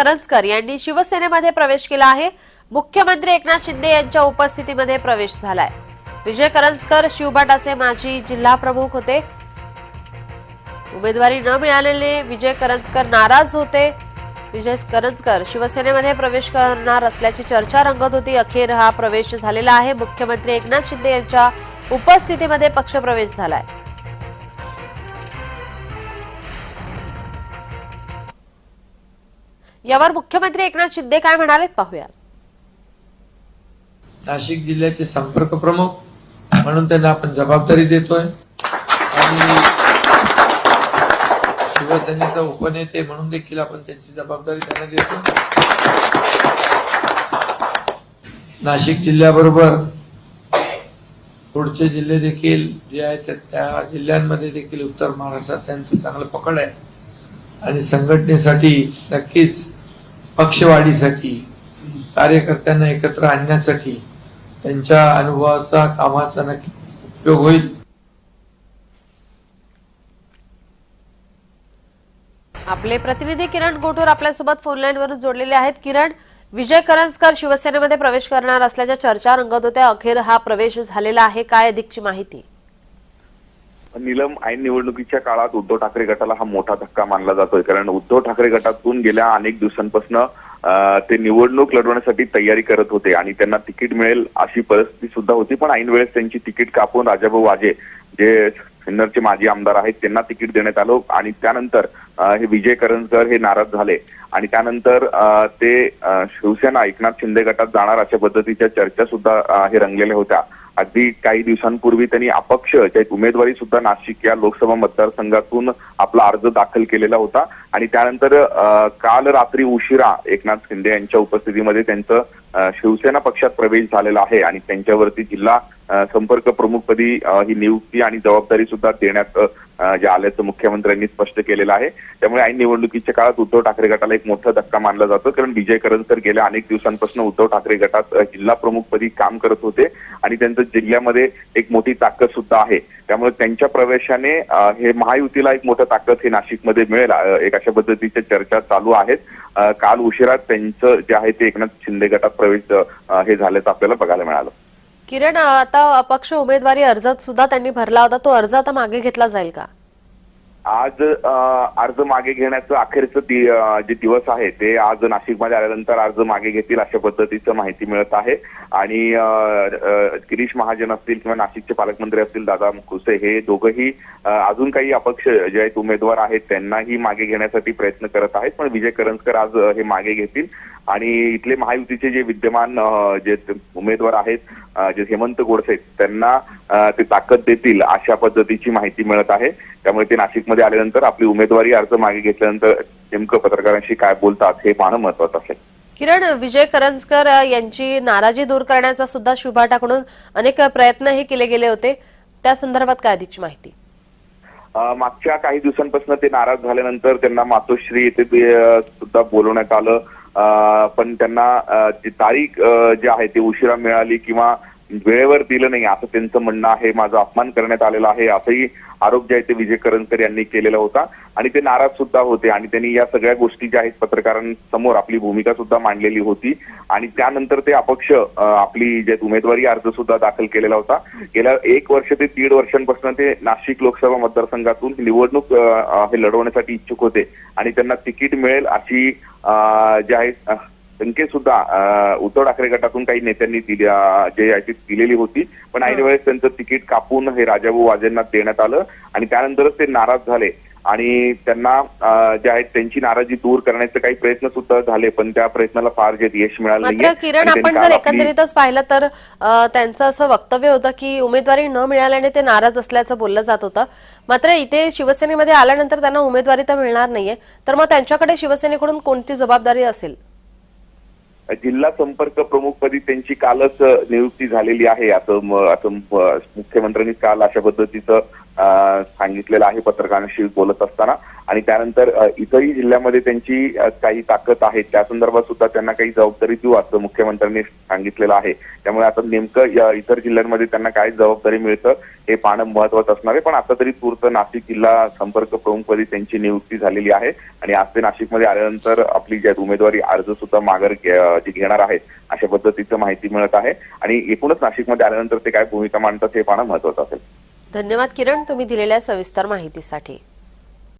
करंजकर यांनी शिवसेनेमध्ये प्रवेश केला आहे. मुख्यमंत्री एकनाथ शिंदे यांच्या उपस्थितीमध्ये प्रवेश झालाय. विजय करंजकर शिवबाटाचे माजी जिल्हा प्रमुख होते. उमेदवारी न मिळालेले विजय करंजकर नाराज होते. विजय करंजकर शिवसेनेमध्ये प्रवेश करणार असल्याची चर्चा रंगत होती. अखेर हा प्रवेश झालेला आहे. मुख्यमंत्री एकनाथ शिंदे यांच्या उपस्थितीमध्ये पक्षप्रवेश झालाय. यावर मुख्यमंत्री एकनाथ शिंदे काय म्हणालेत पाहूया. नाशिक जिल्ह्याचे संपर्क प्रमुख म्हणून त्यांना आपण जबाबदारी देतोय. आणि शिवसेनेचा उपनेते म्हणून देखील आपण त्यांची जबाबदारी त्यांना देतो नाशिक जिल्ह्याबरोबर पुढचे जिल्हे देखील जे आहेत त्या- त्या जिल्ह्यांमध्ये देखील उत्तर महाराष्ट्रात त्यांचं चांगलं पकड आहे. आणि संघटनेसाठी नक्कीच पक्षवाढीसाठी कार्यकर्त्यांना एकत्र आणण्यासाठी त्यांच्या अनुभवाचा कामाचा नक्की उपयोग होईल. आपले प्रतिनिधी किरण गोटूर आपल्यासोबत फोनलाईन वरून जोडलेले आहेत. किरण विजय करंजकर शिवसेनेमध्ये प्रवेश करणार असल्याच्या चर्चा रंगत होत्या. अखेर हा प्रवेश झालेला आहे. काय अधिकची माहिती? नीलम ऐन निवडणुकीच्या काळात उद्धव ठाकरे गटाला हा मोठा धक्का मानला जातोय. कारण उद्धव ठाकरे गटातून गेल्या अनेक दिवसांपासून ते निवडणूक लढवण्यासाठी तयारी करत होते आणि त्यांना तिकीट मिळेल अशी परिस्थिती सुद्धा होती. पण ऐन वेळेस त्यांची तिकीट कापून राजाभाऊ वाजे जे सिन्नरचे माजी आमदार आहेत त्यांना तिकीट देण्यात आलं आणि त्यानंतर हे विजय करंजकर हे नाराज झाले. आणि त्यानंतर ते शिवसेना एकनाथ शिंदे गटात जाणार अशा पद्धतीच्या चर्चा सुद्धा हे रंगलेल्या होत्या. अगदी काही दिवसांपूर्वी त्यांनी अपक्ष उमेदवारी सुद्धा नाशिक या लोकसभा मतदारसंघातून आपला अर्ज दाखल केलेला होता. आणि त्यानंतर काल रात्री उशिरा एकनाथ शिंदे यांच्या उपस्थितीमध्ये त्यांचं शिवसेना पक्षात प्रवेश झालेला आहे. आणि त्यांच्यावरती जिल्हा संपर्क प्रमुखपदी ही नियुक्ती आणि जबाबदारी सुद्धा देण्यात जे आल्याचं मुख्यमंत्र्यांनी स्पष्ट केलेलं आहे. त्यामुळे ऐन निवडणुकीच्या काळात उद्धव ठाकरे गटाला एक मोठा धक्का मानला जातो कारण विजय करंजकर गेल्या अनेक दिवसांपासून उद्धव ठाकरे गटात जिल्हा प्रमुखपदी काम करत होते आणि त्यांचं जिल्ह्यामध्ये एक मोठी ताकद सुद्धा आहे. त्यामुळे त्यांच्या प्रवेशाने हे महायुतीला एक मोठं ताकद हे नाशिकमध्ये मिळेल. एक अशा पद्धतीच्या चर्चा चालू आहेत. काल उशिरा त्यांचं जे आहे ते एकनाथ शिंदे गटात प्रवेश हे झाल्याचं आपल्याला बघायला मिळालं. किरण आता अपक्ष उमेदवारी अर्ज सुद्धा त्यांनी भरला होता. तो अर्ज आता मागे घेतला जाईल का? आज अर्ज मागे घेण्याचं अखेरचं जे दिवस आहे ते आज नाशिकमध्ये आल्यानंतर अर्ज मागे घेतील अशा पद्धतीचं माहिती मिळत आहे. आणि गिरीश महाजन असतील किंवा नाशिकचे पालकमंत्री असतील दादा खुसे हे दोघंही अजून काही अपक्ष जे आहेत उमेदवार आहेत त्यांनाही मागे घेण्यासाठी प्रयत्न करत आहेत. पण विजय करंजकर आज हे मागे घेतील. आणि इथले महायुतीचे जे विद्यमान जे उमेदवार आहेत जे हेमंत गोडसे त्यांना ते ताकद देतील अशा पद्धतीची माहिती मिळत आहे. त्यामुळे ते नाशिकमध्ये आल्यानंतर आपली उमेदवारी अर्ज मागे घेतल्यानंतर नेमकं पत्रकारांशी काय बोलतात हे पाहणं महत्वाचं असेल. किरण विजय करंजकर यांची नाराजी दूर करण्याचा सुद्धा शुभाटाकडून अनेक प्रयत्न हे केले गेले होते. त्या संदर्भात काय अधिकची माहिती? मागच्या काही दिवसांपासून ते नाराज झाल्यानंतर त्यांना मातोश्री येथे सुद्धा बोलवण्यात आलं. पण त्यांना जी तारीख जी आहे ती उशिरा मिळाली किंवा वेळेवर दिलं नाही. असं त्यांचं म्हणणं आहे. माझा अपमान करण्यात आलेला आहे. असंही आरोप जे आहे ते विजय करंजकर यांनी केलेला होता. आणि ते नाराज सुद्धा होते. आणि त्यांनी या सगळ्या गोष्टी ज्या आहेत पत्रकारांसमोर आपली भूमिका सुद्धा मांडलेली होती. आणि त्यानंतर ते अपक्ष आपली जे उमेदवारी अर्ज सुद्धा दाखल केलेला होता. गेल्या एक वर्ष ते दीड वर्षांपासून ते नाशिक लोकसभा मतदारसंघातून निवडणूक हे लढवण्यासाठी इच्छुक होते. आणि त्यांना तिकीट मिळेल अशी जे आहे संकेत सुद्धा उद्धव ठाकरे गटातून काही नेत्यांनी दिली अं, जे ती दिलेली होती. पण ऐन वेळेस त्यांचं तिकीट कापून हे राजाभाऊ वाजेंना देण्यात आलं आणि त्यानंतरच ते नाराज झाले. आणि त्यांना जे आहेत त्यांची नाराजी दूर करण्याचे काही प्रयत्न सुद्धा झाले पण त्या प्रयत्नाला फार जे यश मिळालं मात्र. किरण आपण जर एकंदरीतच पाहिलं तर त्यांचं असं वक्तव्य होतं की उमेदवारी न मिळाल्याने ते नाराज असल्याचं बोललं जात होतं. मात्र इथे शिवसेनेमध्ये आल्यानंतर त्यांना उमेदवारी तर मिळणार नाहीये. तर मग त्यांच्याकडे शिवसेनेकडून कोणती जबाबदारी असेल? जिल्हा संपर्क प्रमुखपदी त्यांची कालच नियुक्ती झालेली आहे. असं असं मुख्यमंत्र्यांनी काल अशा पद्धतीचं सांगितलेलं आहे पत्रकारांशी बोलत असताना. आणि त्यानंतर इतरही जिल्ह्यामध्ये त्यांची काही ताकद आहे. त्या संदर्भात सुद्धा त्यांना काही जबाबदारी देऊ असं मुख्यमंत्र्यांनी सांगितलेलं आहे. त्यामुळे आता नेमकं इतर जिल्ह्यांमध्ये त्यांना काय जबाबदारी मिळतं हे पाहणं महत्वाचं असणार आहे. पण आता तरी तूर्त नाशिक जिल्हा संपर्क प्रमुखपदी त्यांची नियुक्ती झालेली आहे. आणि आज ते नाशिकमध्ये आल्यानंतर आपली ज्या उमेदवारी अर्ज सुद्धा माघार जी घेणार आहेत अशा पद्धतीचं माहिती मिळत आहे. आणि एकूणच नाशिकमध्ये आल्यानंतर ते काय भूमिका मांडतात हे पाहणं महत्वाचं असेल. धन्यवाद किरण तुम्ही दिलेल्या सविस्तर माहितीसाठी.